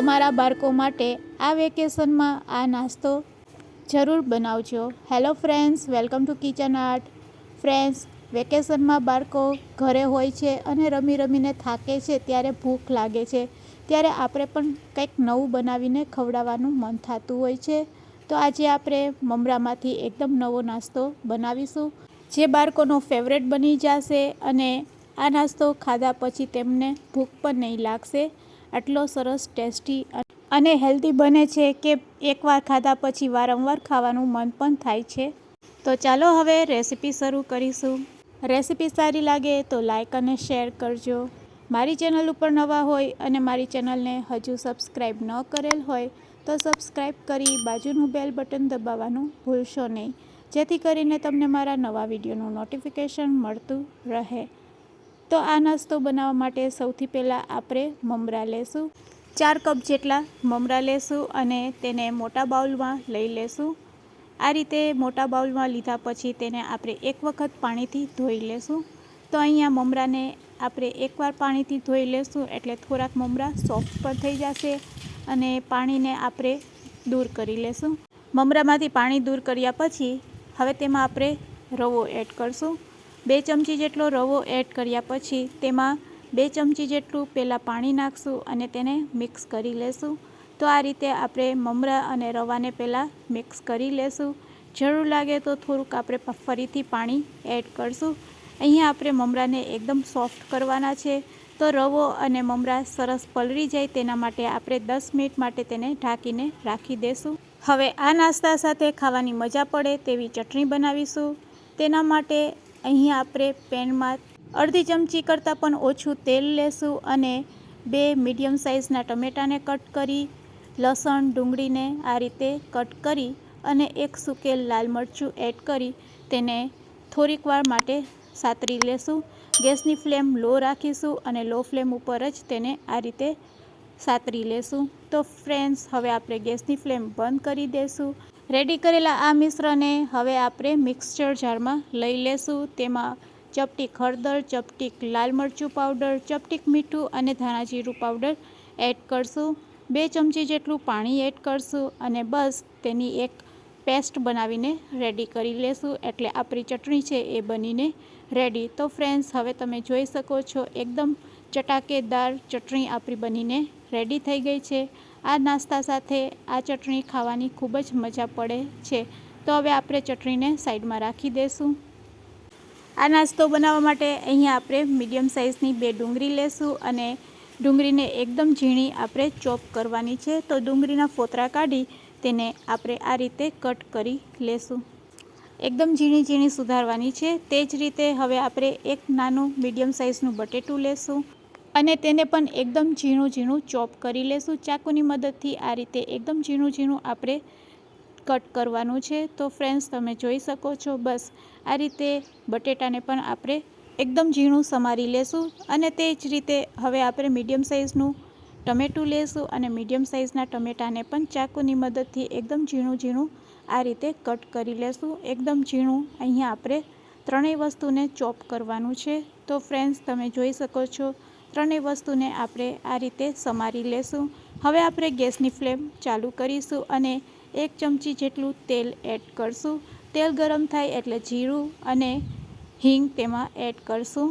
તમારા બાળકો માટે આ વેકેશનમાં આ નાસ્તો જરૂર બનાવજો. Hello friends welcome to kitchen art friends વેકેશનમાં બાળકો ઘરે હોય છે અને રમી રમીને થાકે છે ત્યારે ભૂખ લાગે છે. ત્યારે આપણે પણ કંઈક નવું બનાવીને ખવડાવવાનું મન થતું હોય છે. તો આજે આપણે મમરામાંથી એકદમ નવો નાસ્તો બનાવીશું. જે બાળકોનો ફેવરેટ બની જશે અને આ નાસ્તો ખાધા પછી તેમને ભૂખ પણ નહીં લાગશે. આટલો સરસ ટેસ્ટી અને હેલ્ધી બને છે કે એકવાર ખાધા પછી વારંવાર ખાવાનું મન પણ થાય છે. તો ચાલો હવે રેસીપી શરૂ કરીશું. રેસીપી સારી લાગે તો લાઇક અને શેર કરજો. મારી ચેનલ ઉપર નવા હોય અને મારી ચેનલને હજુ સબસ્ક્રાઈબ ન કરેલ હોય તો સબસ્ક્રાઈબ કરી બાજુનું બેલ બટન દબાવવાનું ભૂલશો નહીં. જેથી કરીને તમને મારા નવા વિડીયોનું નોટિફિકેશન મળતું રહે. તો આ નાસ્તો બનાવવા માટે સૌથી પહેલાં આપણે મમરા લેશું. ચાર કપ જેટલા મમરા લેશું અને તેને મોટા બાઉલમાં લઈ લેશું. આ રીતે મોટા બાઉલમાં લીધા પછી તેને આપણે એક વખત પાણીથી ધોઈ લેશું. તો અહીંયા મમરાને આપણે એકવાર પાણીથી ધોઈ લેશું એટલે થોડાક મમરા સોફ્ટ પણ થઈ જશે અને પાણીને આપણે દૂર કરી લેશું. મમરામાંથી પાણી દૂર કર્યા પછી હવે તેમાં આપણે રવો એડ કરશું. બે ચમચી જેટલો રવો એડ કર્યા પછી તેમાં બે ચમચી જેટલું પહેલાં પાણી નાખશું અને તેને મિક્સ કરી લેશું. તો આ રીતે આપણે મમરા અને રવાને પહેલાં મિક્સ કરી લેશું. જરૂર લાગે તો થોડુંક આપણે ફરીથી પાણી એડ કરશું. અહીંયા આપણે મમરાને એકદમ સોફ્ટ કરવાના છે. તો રવો અને મમરા સરસ પલળી જાય તેના માટે આપણે દસ મિનિટ માટે તેને ઢાંકીને રાખી દેશું. હવે આ નાસ્તા સાથે ખાવાની મજા પડે તેવી ચટણી બનાવીશું. તેના માટે અહીં આપણે પેનમાં અડધી ચમચી કરતાં પણ ઓછું તેલ લેશું અને બે મીડિયમ સાઇઝના ટમેટાને કટ કરી, લસણ, ડુંગળીને આ રીતે કટ કરી અને એક સૂકેલ લાલ મરચું એડ કરી તેને થોડીક વાર માટે સાતરી લેશું. ગેસની ફ્લેમ લો રાખીશું અને લો ફ્લેમ ઉપર જ તેને આ રીતે સાતરી લેશું. તો ફ્રેન્ડ્સ, હવે આપણે ગેસની ફ્લેમ બંધ કરી દઈશું રેડી કરેલા આ મિશ્રને હવે આપણે મિક્સચર જારમાં લઈ લેશું. તેમાં ચપટીક હળદર ચપટીક લાલ મરચું પાવડર ચપટીક મીઠું અને ધાણા જીરું પાવડર એડ કરશું. બે ચમચી જેટલું પાણી એડ કરશું અને બસ તેની એક પેસ્ટ બનાવીને રેડી કરી લેશું. એટલે આપણી ચટણી છે એ બનીને રેડી. તો ફ્રેન્ડ્સ હવે તમે જોઈ શકો છો, એકદમ ચટાકેદાર ચટણી આપણી બનીને રેડી થઈ ગઈ છે. આ નાસ્તા સાથે આ ચટણી ખાવાની ખૂબ જ મજા પડે છે. તો હવે આપણે ચટણીને સાઈડમાં રાખી દઈશું આ નાસ્તો બનાવવા માટે અહીંયા આપણે મીડિયમ સાઇઝની બે ડુંગળી લેશું અને ડુંગળીને એકદમ ઝીણી આપણે ચોપ કરવાની છે. તો ડુંગળીના ફોતરા કાઢી તેને આપણે આ રીતે કટ કરી લેશું. એકદમ ઝીણી ઝીણી સુધારવાની છે. તે જ રીતે હવે આપણે એક નાનું મીડિયમ સાઇઝનું બટેટું લેશું. અને તેને પણ એકદમ ઝીણું ઝીણું ચોપ કરી લેશું. ચાકુની મદદથી આ રીતે એકદમ ઝીણું ઝીણું આપણે કટ કરવાનું છે. તો ફ્રેન્ડ્સ, તમે જોઈ શકો છો, બસ આ રીતે બટેટાને પણ આપણે એકદમ ઝીણું સમારી લેશું. અને તે જ રીતે હવે આપણે મીડિયમ સાઇઝનું ટમેટું લેશું અને મીડિયમ સાઇઝના ટમેટાને પણ ચાકુની મદદથી એકદમ ઝીણું ઝીણું આ રીતે કટ કરી લેશું. એકદમ ઝીણું અહીંયા આપણે ત્રણેય વસ્તુને ચોપ કરવાનું છે. તો ફ્રેન્ડ્સ, તમે જોઈ શકો છો ત્રણેય વસ્તુને આપણે આ રીતે સમારી લેશું. હવે આપણે ગેસની ફ્લેમ ચાલુ કરીશું અને એક ચમચી જેટલું તેલ એડ કરશું. તેલ ગરમ થાય એટલે જીરું અને હિંગ તેમાં એડ કરશું.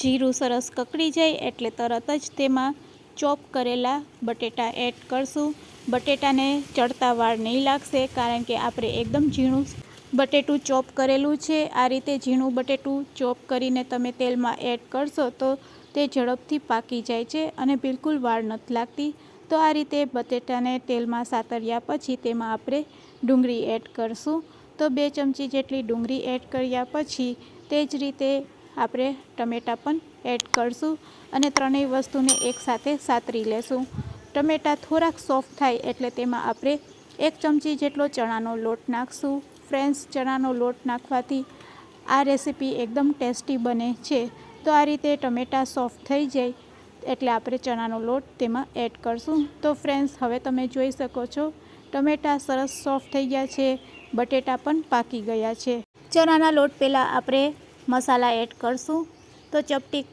જીરું સરસ કકડી જાય એટલે તરત જ તેમાં ચોપ કરેલા બટેટા એડ કરશું. બટેટાને ચડતા વાર નહીં લાગશે કારણ કે આપણે એકદમ ઝીણું બટેટું ચોપ કરેલું છે. આ રીતે ઝીણું બટેટું ચોપ કરીને તમે તેલમાં એડ કરશો તો તે ઝડપથી પાકી જાય છે અને બિલકુલ વાળ નથી લાગતી. તો આ રીતે બટેટાને તેલમાં સાતર્યા પછી તેમાં આપણે ડુંગળી એડ કરશું. તો બે ચમચી જેટલી ડુંગળી એડ કર્યા પછી તે જ રીતે આપણે ટમેટાં પણ એડ કરશું અને ત્રણેય વસ્તુને એકસાથે સાતરી લેશું. ટમેટાં થોડાક સોફ્ટ થાય એટલે તેમાં આપણે એક ચમચી જેટલો ચણાનો લોટ નાખશું. ફ્રેન્ડ્સ ચણાનો લોટ નાખવાથી આ રેસીપી એકદમ ટેસ્ટી બને છે. તો આ રીતે ટમેટાં સોફ્ટ થઈ જાય એટલે આપણે ચણાનો લોટ તેમાં એડ કરશું. તો ફ્રેન્ડ્સ, હવે તમે જોઈ શકો છો, ટમેટાં સરસ સોફ્ટ થઈ ગયા છે, બટેટા પણ પાકી ગયા છે. ચણાના લોટ પહેલાં આપણે મસાલા એડ કરશું. તો ચપટીક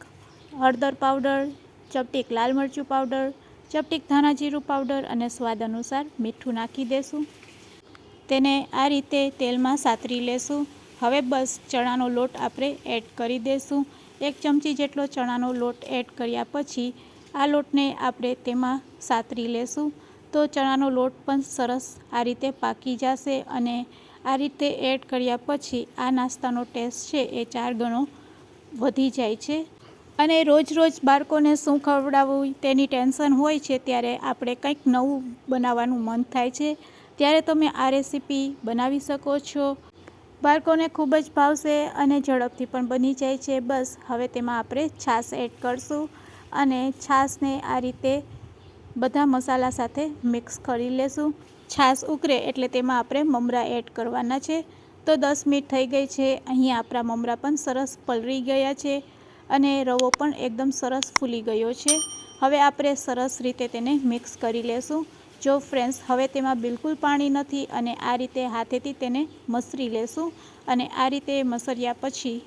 હળદર પાવડર, ચપટીક લાલ મરચું પાવડર, ચપટીક ધાણા જીરું પાવડર અને સ્વાદ અનુસાર મીઠું નાખી દેશું. તેને આ રીતે તેલમાં સાતરી લેશું. હવે બસ ચણાનો લોટ આપણે એડ કરી દેશું. એક ચમચી જેટલો ચણાનો લોટ એડ કર્યા પછી આ લોટને આપણે તેમાં સાતરી લેશું. તો ચણાનો લોટ પણ સરસ આ રીતે પાકી જશે અને આ રીતે એડ કર્યા પછી આ નાસ્તાનો ટેસ્ટ છે એ ચાર ગણો વધી જાય છે. અને રોજ રોજ બાળકોને શું ખવડાવવું તેની ટેન્શન હોય છે ત્યારે આપણે કંઈક નવું બનાવવાનું મન થાય છે. ત્યારે તમે આ રેસીપી બનાવી શકો છો. બાળકોને ખૂબ જ ભાવશે અને ઝડપથી પણ બની જાય છે. બસ, હવે તેમાં આપણે છાશ એડ કરશું અને છાશને આ રીતે બધા મસાલા સાથે મિક્સ કરી લેશું. છાશ ઉકરે એટલે તેમાં આપણે મમરા એડ કરવાના છે. તો દસ મિનિટ થઈ ગઈ છે. અહીંયા આપણા મમરા પણ સરસ પલળી ગયા છે અને રવો પણ એકદમ સરસ ફૂલી ગયો છે. હવે આપણે સરસ રીતે તેને મિક્સ કરી લેશું. જો ફ્રેન્ડ્સ, હવે તેમાં બિલકુલ પાણી નથી અને આ રીતે હાથેથી તેને મસરી લેશું અને આ રીતે મસર્યા પછી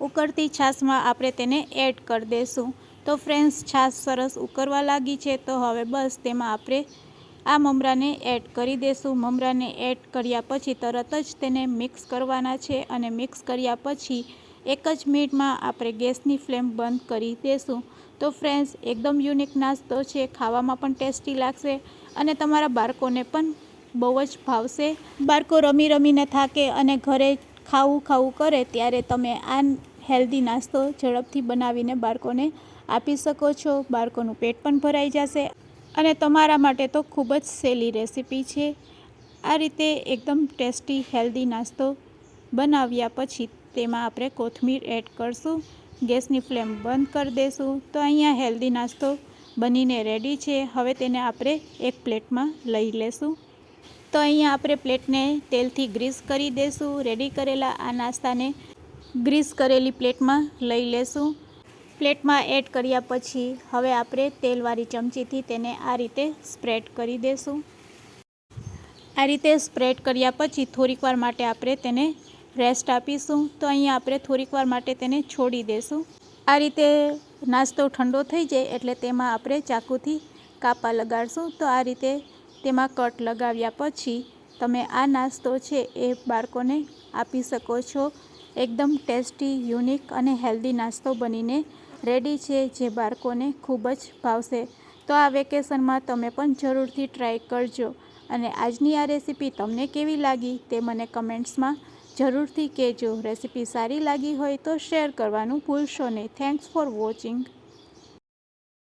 ઉકળતી છાશમાં આપણે તેને એડ કરી દઈશું તો ફ્રેન્ડ્સ, છાશ સરસ ઉકળવા લાગી છે, તો હવે બસ તેમાં આપણે આ મમરાને એડ કરી દઈશું મમરાને એડ કર્યા પછી તરત જ તેને મિક્સ કરવાના છે અને મિક્સ કર્યા પછી એક જ મિનિટમાં આપણે ગેસની ફ્લેમ બંધ કરી દઈશું તો ફ્રેન્ડ્સ, એકદમ યુનિક નાસ્તો છે, ખાવામાં પણ ટેસ્ટી લાગશે અને તમારા બાળકોને પણ બહુ જ ભાવશે. બાળકો રમી રમીને થાકે અને ઘરે ખાવું ખાવું કરે ત્યારે તમે આ હેલ્ધી નાસ્તો ઝડપથી બનાવીને બાળકોને આપી શકો છો. બાળકોનું પેટ પણ ભરાઈ જશે અને તમારા માટે તો ખૂબ જ સહેલી રેસીપી છે. આ રીતે એકદમ ટેસ્ટી, હેલ્ધી નાસ્તો બનાવ્યા પછી તેમાં આપણે કોથમીર એડ કરશું, ગેસની ફ્લેમ બંધ કરી દઈશું તો અહીંયા હેલ્ધી નાસ્તો બનીને રેડી છે. હવે તેને આપણે એક પ્લેટમાં લઈ લેશું. તો અહીંયા આપણે પ્લેટને તેલથી ગ્રીસ કરી દઈશું રેડી કરેલા આ નાસ્તાને ગ્રીસ કરેલી પ્લેટમાં લઈ લેશું. પ્લેટમાં એડ કર્યા પછી હવે આપણે તેલવાળી ચમચીથી તેને આ રીતે સ્પ્રેડ કરી દઈશું આ રીતે સ્પ્રેડ કર્યા પછી થોડીક વાર માટે આપણે તેને રેસ્ટ આપીશું, તો અહીંયા આપણે થોડીક વાર માટે તેને છોડી દઈશું આ રીતે નાસ્તો ઠંડો થઈ જાય એટલે તેમાં આપણે ચાકુથી કાપા લગાડશું. તો આ રીતે તેમાં કટ લગાવ્યા પછી તમે આ નાસ્તો છે એ બાળકોને આપી શકો છો. એકદમ ટેસ્ટી, યુનિક અને હેલ્ધી નાસ્તો બનીને રેડી છે જે બાળકોને ખૂબ જ ભાવશે. તો આ વેકેશનમાં તમે પણ જરૂરથી ટ્રાય કરજો. અને આજની આ રેસીપી તમને કેવી લાગી તે મને કમેન્ટ્સમાં જરૂરથી કહેજો. રેસીપી સારી લાગી હોય તો શેર કરવાનું ભૂલશો નહીં. Thanks for watching